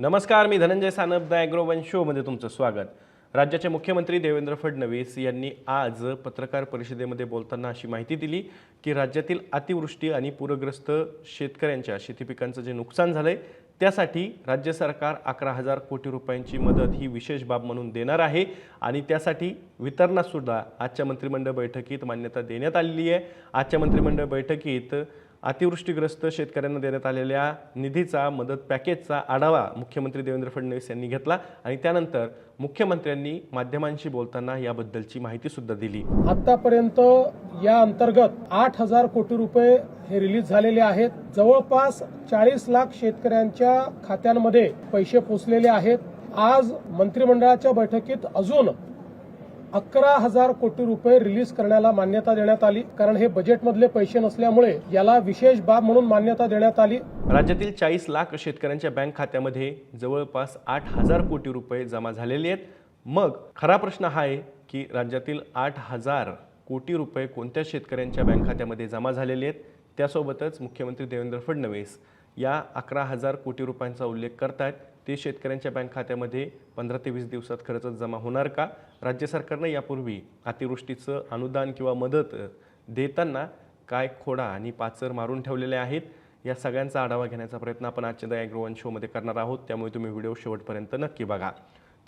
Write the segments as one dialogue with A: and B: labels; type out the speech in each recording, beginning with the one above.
A: नमस्कार मी धनंजय सानप द ॲग्रोवन शोमध्ये तुमचं स्वागत राज्याचे मुख्यमंत्री देवेंद्र फडणवीस यांनी आज पत्रकार परिषदेमध्ये बोलताना अशी माहिती दिली की राज्यातील अतिवृष्टी आणि पूरग्रस्त शेतकऱ्यांच्या शेती पिकांचं जे नुकसान झालं आहे त्यासाठी राज्य सरकार अकरा हजार कोटी रुपयांची मदत ही विशेष बाब म्हणून देणार आहे आणि त्यासाठी वितरणातसुद्धा आजच्या मंत्रिमंडळ बैठकीत मान्यता देण्यात आलेली आहे आजच्या मंत्रिमंडळ बैठकीत अतिवृष्टीग्रस्त शेतकऱ्यांना देण्यात आलेल्या निधीचा मदत पॅकेजचा आढावा मुख्यमंत्री देवेंद्र फडणवीस यांनी घेतला आणि त्यानंतर मुख्यमंत्र्यांनी माध्यमांशी बोलताना याबद्दलची माहिती सुद्धा दिली
B: आतापर्यंत या अंतर्गत आठ हजार कोटी रुपये हे रिलीज झालेले आहेत जवळपास चाळीस लाख शेतकऱ्यांच्या खात्यांमध्ये पैसे पोचलेले आहेत आज मंत्रिमंडळाच्या बैठकीत अजून अकरा हजार कोटी रुपये रिलीज करण्याला मान्यता देण्यात आली कारण हे बजेटमधले पैसे नसल्यामुळे याला विशेष बाब म्हणून मान्यता देण्यात आली
A: राज्यातील चाळीस लाख शेतकऱ्यांच्या बँक खात्यामध्ये जवळपास आठ हजार कोटी रुपये जमा झालेले आहेत मग खरा प्रश्न हा आहे की राज्यातील आठ हजार कोटी रुपये कोणत्या शेतकऱ्यांच्या बँक खात्यामध्ये जमा झालेले आहेत त्यासोबतच मुख्यमंत्री देवेंद्र फडणवीस या अकरा हजार कोटी रुपयांचा उल्लेख करत आहेत ते शेतकऱ्यांच्या बँक खात्यामध्ये पंधरा ते वीस दिवसात खर्च जमा होणार का राज्य सरकारनं यापूर्वी अतिवृष्टीचं अनुदान किंवा मदत देताना काय खोडा आणि पाचर मारून ठेवलेले आहेत या सगळ्यांचा आढावा घेण्याचा प्रयत्न आपण आजच्या द शोमध्ये करणार आहोत त्यामुळे तुम्ही व्हिडिओ शेवटपर्यंत नक्की बघा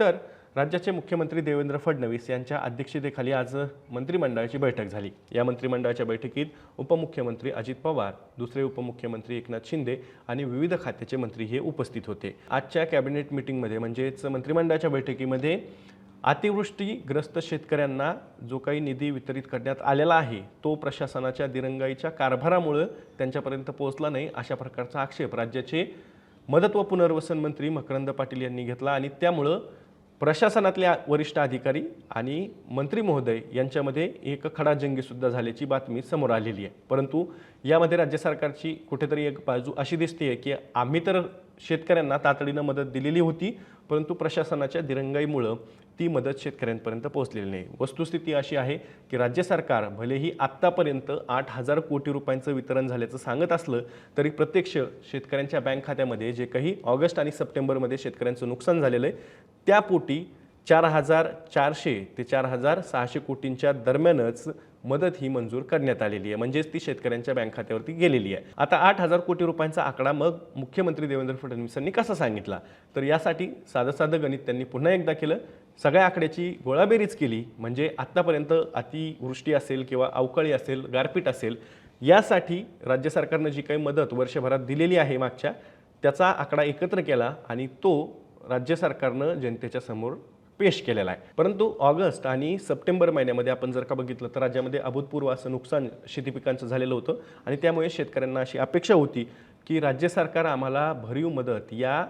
A: तर राज्याचे मुख्यमंत्री देवेंद्र फडणवीस यांच्या अध्यक्षतेखाली आज मंत्रिमंडळाची बैठक झाली या मंत्रिमंडळाच्या बैठकीत उपमुख्यमंत्री अजित पवार दुसरे उपमुख्यमंत्री एकनाथ शिंदे आणि विविध खात्याचे मंत्री हे उपस्थित होते आजच्या कॅबिनेट मिटिंगमध्ये म्हणजेच मंत्रिमंडळाच्या बैठकीमध्ये अतिवृष्टीग्रस्त शेतकऱ्यांना जो काही निधी वितरित करण्यात आलेला आहे तो प्रशासनाच्या दिरंगाईच्या कारभारामुळं त्यांच्यापर्यंत पोहोचला नाही अशा प्रकारचा आक्षेप राज्याचे मदत व पुनर्वसन मंत्री मकरंद पाटील यांनी घेतला आणि त्यामुळं प्रशासनातल्या वरिष्ठ अधिकारी आणि मंत्री महोदय यांच्यामध्ये एक खडाजंगीसुद्धा झाल्याची बातमी समोर आलेली आहे परंतु यामध्ये राज्य सरकारची कुठेतरी एक बाजू अशी दिसते आहे की आम्ही तर शेतकऱ्यांना तातडीनं मदत दिलेली होती परंतु प्रशासनाच्या दिरंगाईमुळं ती मदत शेतकऱ्यांपर्यंत पोहोचलेली नाही वस्तुस्थिती अशी आहे की राज्य सरकार भलेही आत्तापर्यंत आठ हजार कोटी रुपयांचं वितरण झाल्याचं सांगत असलं तरी प्रत्यक्ष शेतकऱ्यांच्या बँक खात्यामध्ये जे काही ऑगस्ट आणि सप्टेंबरमध्ये शेतकऱ्यांचं नुकसान झालेलं आहे त्यापोटी चार हजार चारशे ते चार हजार सहाशे कोटींच्या दरम्यानच मदत ही मंजूर करण्यात आलेली आहे म्हणजेच ती शेतकऱ्यांच्या बँक खात्यावरती गेलेली आहे आता आठ हजार कोटी रुपयांचा आकडा मग मुख्यमंत्री देवेंद्र फडणवीसांनी कसा सांगितला तर यासाठी साधं साधं गणित त्यांनी पुन्हा एकदा केलं सगळ्या आकड्याची गोळाबेरीज केली म्हणजे आत्तापर्यंत अतिवृष्टी असेल किंवा अवकाळी असेल गारपीट असेल यासाठी राज्य सरकारनं जी काही मदत वर्षभरात दिलेली आहे मागच्या त्याचा आकडा एकत्र केला आणि तो राज्य सरकारनं जनतेच्या समोर पेश केलेला आहे परंतु ऑगस्ट आणि सप्टेंबर महिन्यामध्ये आपण जर का बघितलं तर राज्यामध्ये अभूतपूर्व असं नुकसान शेती पिकांचं झालेलं होतं आणि त्यामुळे शेतकऱ्यांना अशी अपेक्षा होती की राज्य सरकार आम्हाला भरीव मदत या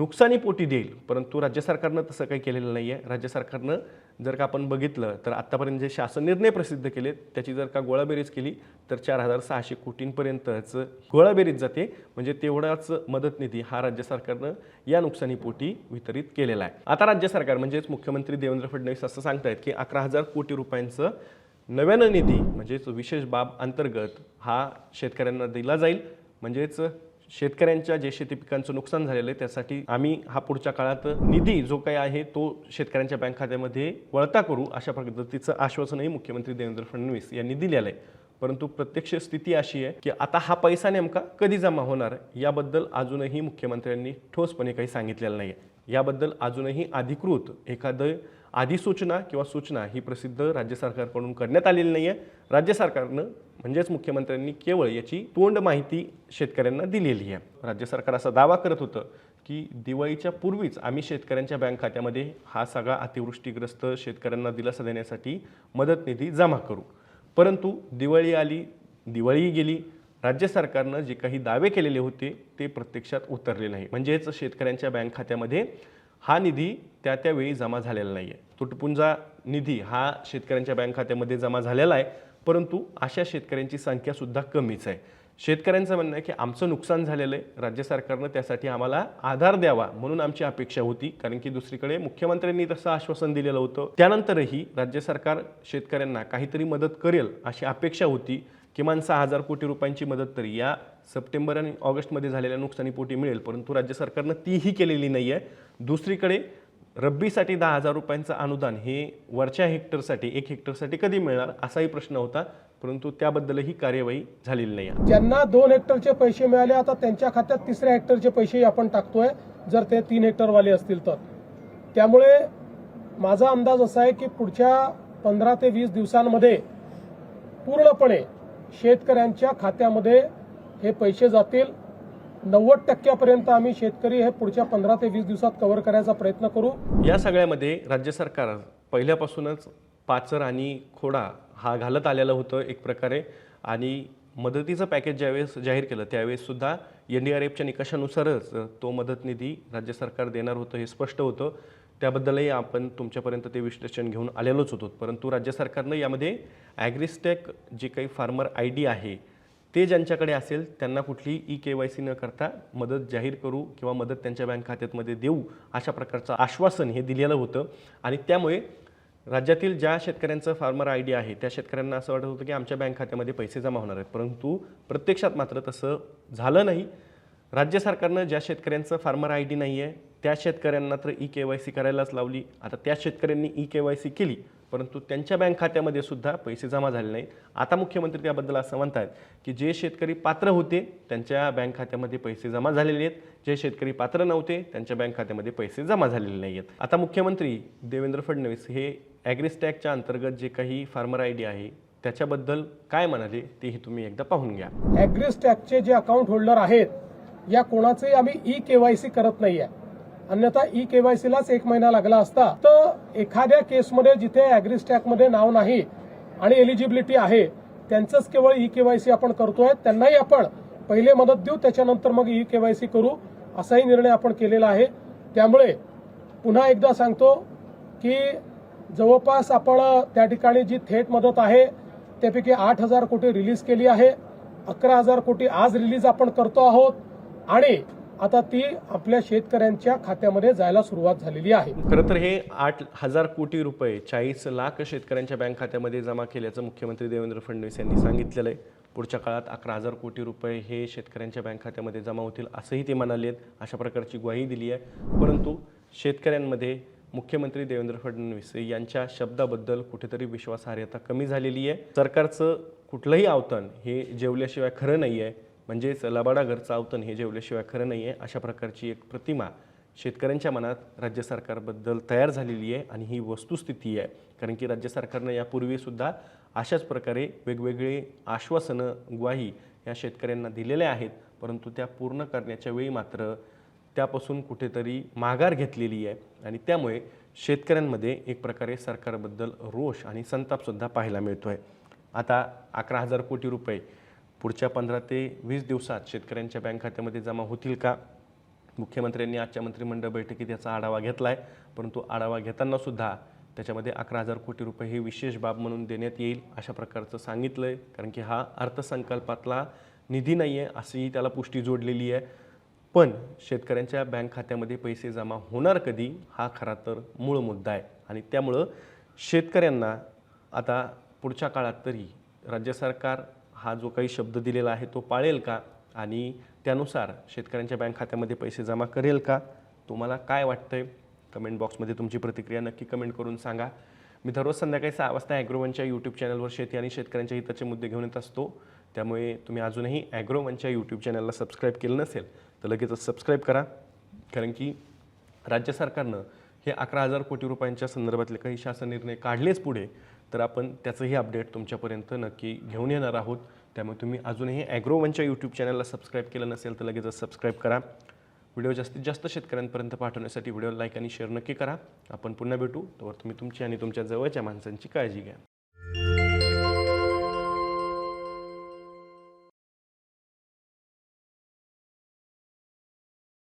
A: नुकसानीपोटी देईल परंतु राज्य सरकारनं तसं काही केलेलं नाही आहे राज्य सरकारनं जर का आपण बघितलं तर आत्तापर्यंत जे शासन निर्णय प्रसिद्ध केले त्याची जर का गोळाबेरीज केली तर चार हजार सहाशे कोटींपर्यंतच गोळाबेरीज जाते म्हणजे तेवढाच मदत निधी हा राज्य सरकारनं या नुकसानीपोटी वितरित केलेला आहे आता राज्य सरकार म्हणजेच मुख्यमंत्री देवेंद्र फडणवीस असं सांगतायत की अकरा हजार कोटी रुपयांचं नव्यानं निधी म्हणजेच विशेष बाब अंतर्गत हा शेतकऱ्यांना दिला जाईल म्हणजेच शेतकऱ्यांच्या जे शेती पिकांचं नुकसान झालेलं आहे त्यासाठी आम्ही हा पुढच्या काळात निधी जो काही आहे तो शेतकऱ्यांच्या बँक खात्यामध्ये वळता करू अशा पद्धतीचं आश्वासनही मुख्यमंत्री देवेंद्र फडणवीस यांनी दिलेलं आहे परंतु प्रत्यक्ष स्थिती अशी आहे की आता हा पैसा नेमका कधी जमा होणार याबद्दल अजूनही मुख्यमंत्र्यांनी ठोसपणे काही सांगितलेलं नाही आहे याबद्दल अजूनही अधिकृत एखादं अधिसूचना किंवा सूचना ही प्रसिद्ध राज्य सरकारकडून करण्यात आलेली नाही आहे राज्य सरकारनं म्हणजेच मुख्यमंत्र्यांनी केवळ याची तोंड माहिती शेतकऱ्यांना दिलेली आहे राज्य सरकार असा दावा करत होतं की दिवाळीच्या पूर्वीच आम्ही शेतकऱ्यांच्या बँक खात्यामध्ये हा सगळा अतिवृष्टीग्रस्त शेतकऱ्यांना दिलासा देण्यासाठी मदत निधी जमा करू परंतु दिवाळी आली दिवाळी गेली राज्य सरकारनं जे काही दावे केलेले होते ते प्रत्यक्षात उतरले नाही म्हणजेच शेतकऱ्यांच्या बँक खात्यामध्ये हा निधी त्या त्यावेळी जमा झालेला नाही आहे तुटपुंजा निधी हा शेतकऱ्यांच्या बँक खात्यामध्ये जमा झालेला आहे परंतु अशा शेतकऱ्यांची संख्यासुद्धा कमीच आहे शेतकऱ्यांचं म्हणणं आहे की आमचं नुकसान झालेलं आहे राज्य सरकारनं त्यासाठी आम्हाला आधार द्यावा म्हणून आमची अपेक्षा होती कारण की दुसरीकडे मुख्यमंत्र्यांनी तसं आश्वासन दिलेलं होतं त्यानंतरही राज्य सरकार शेतकऱ्यांना काहीतरी मदत करेल अशी अपेक्षा होती किमान सहा हजार कोटी रुपयांची मदत तरी या सप्टेंबर आणि ऑगस्टमध्ये झालेल्या नुकसानीपोटी मिळेल परंतु राज्य सरकारनं तीही केलेली नाही आहे दुसरीकडे रब्बीसाठी दहा हजार रुपयांचं अनुदान हे वरच्या हेक्टरसाठी एक हेक्टरसाठी कधी मिळणार असाही प्रश्न होता परंतु त्याबद्दलही कार्यवाही झालेली नाही
B: ज्यांना दोन हेक्टरचे पैसे मिळाले आता त्यांच्या खात्यात तिसऱ्या हेक्टरचे पैसेही आपण टाकतोय जर ते तीन हेक्टरवाले असतील तर त्यामुळे माझा अंदाज असा आहे की पुढच्या पंधरा ते वीस दिवसांमध्ये पूर्णपणे शेतकऱ्यांच्या खात्यामध्ये हे पैसे जातील नव्वद टक्क्यापर्यंत आम्ही शेतकरी हे पुढच्या पंधरा ते वीस दिवसात कव्हर करायचा प्रयत्न करू
A: या सगळ्यामध्ये राज्य सरकार पहिल्यापासूनच पाचर आणि खोडा हा घालत आलेला होतं एक प्रकारे आणि मदतीचं पॅकेज ज्यावेळेस जाहीर केलं त्यावेळेससुद्धा एन डी आर एफच्या निकषानुसारच तो मदत निधी राज्य सरकार देणार होतं हे स्पष्ट होतं त्याबद्दलही आपण तुमच्यापर्यंत ते विश्लेषण घेऊन आलेलोच होतो परंतु राज्य सरकारनं यामध्ये ॲग्रिस्टॅक जे काही फार्मर आय डी आहे ते ज्यांच्याकडे असेल त्यांना कुठली ई के वाय सी न करता मदत जाहीर करू किंवा मदत त्यांच्या बँक खात्यातमध्ये देऊ अशा प्रकारचं आश्वासन हे दिलेलं होतं आणि त्यामुळे राज्यातील ज्या शेतकऱ्यांचं फार्मर आय डी आहे त्या शेतकऱ्यांना असं वाटत होतं की आमच्या बँक खात्यामध्ये पैसे जमा होणार आहेत परंतु प्रत्यक्षात मात्र तसं झालं नाही राज्य सरकारनं ज्या शेतकऱ्यांचं फार्मर आय डी नाही आहे त्या शेतकऱ्यांना तर ई के वाय सी करायलाच लावली आता त्या शेतकऱ्यांनी ई के वाय सी केली परंतु त्यांच्या बँक खात्यामध्ये सुद्धा पैसे जमा झाले नाहीत आता मुख्यमंत्री त्याबद्दल असं म्हणत आहेत की जे शेतकरी पात्र होते त्यांच्या बँक खात्यामध्ये पैसे जमा झालेले आहेत जे शेतकरी पात्र नव्हते त्यांच्या बँक खात्यामध्ये पैसे जमा झालेले नाही आहेत आता मुख्यमंत्री देवेंद्र फडणवीस हे ॲग्रिस्टॅगच्या अंतर्गत जे काही फार्मर आय डी आहे त्याच्याबद्दल काय म्हणाले तेही तुम्ही एकदा पाहून घ्या
B: ॲग्रिस्टॅगचे जे अकाउंट होल्डर आहेत या कोणाचेही आम्ही ई के वाय सी करत नाही आहे अन्यथा ई केवायसीलाच एक महिना लागला असता तर एखाद्या केसमध्ये जिथे मध्ये नाव नाही आणि एलिजिबिलिटी आहे त्यांचंच केवळ ई केवायसी आपण करतोय त्यांनाही आपण पहिले मदत देऊ त्याच्यानंतर मग ई केवायसी करू असाही निर्णय आपण केलेला आहे त्यामुळे पुन्हा एकदा सांगतो की जवळपास आपण त्या ठिकाणी जी थेट मदत आहे त्यापैकी आठ हजार कोटी रिलीज केली आहे अकरा हजार कोटी आज रिलीज आपण करतो आहोत आणि आता ती आपल्या शेतकऱ्यांच्या खात्यामध्ये जायला सुरुवात झालेली आहे
A: खरं तर हे आठ हजार कोटी रुपये चाळीस लाख शेतकऱ्यांच्या बँक खात्यामध्ये जमा केल्याचं मुख्यमंत्री देवेंद्र फडणवीस यांनी सांगितलेलं आहे पुढच्या काळात अकरा हजार कोटी रुपये हे शेतकऱ्यांच्या बँक खात्यामध्ये जमा होतील असंही ते म्हणाले आहेत अशा प्रकारची ग्वाही दिली आहे परंतु शेतकऱ्यांमध्ये मुख्यमंत्री देवेंद्र फडणवीस यांच्या शब्दाबद्दल कुठेतरी विश्वासार्हता कमी झालेली आहे सरकारचं कुठलंही आवतन हे जेवल्याशिवाय खरं नाही आहे म्हणजेच घरचं अवतन हे जेवल्याशिवाय खरं नाही आहे अशा प्रकारची एक प्रतिमा शेतकऱ्यांच्या मनात राज्य सरकारबद्दल तयार झालेली आहे आणि ही वस्तुस्थिती आहे कारण की राज्य सरकारनं यापूर्वीसुद्धा अशाच प्रकारे वेगवेगळे आश्वासनं ग्वाही या शेतकऱ्यांना दिलेल्या आहेत परंतु त्या पूर्ण करण्याच्या वेळी मात्र त्यापासून कुठेतरी माघार घेतलेली आहे आणि त्यामुळे शेतकऱ्यांमध्ये एक प्रकारे सरकारबद्दल रोष आणि संतापसुद्धा पाहायला मिळतो आहे आता अकरा हजार कोटी रुपये पुढच्या पंधरा ते वीस दिवसात शेतकऱ्यांच्या बँक खात्यामध्ये जमा होतील का मुख्यमंत्र्यांनी आजच्या मंत्रिमंडळ बैठकीत याचा आढावा घेतला आहे परंतु आढावा घेतानासुद्धा त्याच्यामध्ये अकरा हजार कोटी रुपये हे विशेष बाब म्हणून देण्यात येईल अशा प्रकारचं सांगितलं आहे कारण की हा अर्थसंकल्पातला निधी नाही आहे असंही त्याला पुष्टी जोडलेली आहे पण शेतकऱ्यांच्या बँक खात्यामध्ये पैसे जमा होणार कधी हा खरा तर मूळ मुद्दा आहे आणि त्यामुळं शेतकऱ्यांना आता पुढच्या काळात तरी राज्य सरकार हा जो काही शब्द दिलेला आहे तो पाळेल का आणि त्यानुसार शेतकऱ्यांच्या बँक खात्यामध्ये पैसे जमा करेल का तुम्हाला काय वाटतंय कमेंट बॉक्समध्ये तुमची प्रतिक्रिया नक्की कमेंट करून सांगा मी दररोज संध्याकाळी सहा वाजता ॲग्रोवनच्या यूट्यूब चॅनलवर शेती आणि शेतकऱ्यांच्या हिताचे मुद्दे घेऊन येत असतो त्यामुळे तुम्ही अजूनही ॲग्रोवनच्या यूट्यूब चॅनलला सबस्क्राईब केलं नसेल तर लगेचच सबस्क्राईब करा कारण की राज्य सरकारनं हे अकरा हजार कोटी रुपयांच्या संदर्भातले काही शासन निर्णय काढलेच पुढे तर आपण त्याचंही अपडेट तुमच्यापर्यंत नक्की घेऊन येणार आहोत त्यामुळे तुम्ही अजूनही ॲग्रोवनच्या यूट्यूब चॅनलला सबस्क्राईब केलं नसेल तर लगेचच सबस्क्राईब करा व्हिडिओ जास्तीत जास्त शेतकऱ्यांपर्यंत पाठवण्यासाठी व्हिडिओ लाईक आणि शेअर नक्की करा आपण पुन्हा भेटू तोवर तुम्ही तुमची आणि तुमच्या जवळच्या माणसांची काळजी घ्या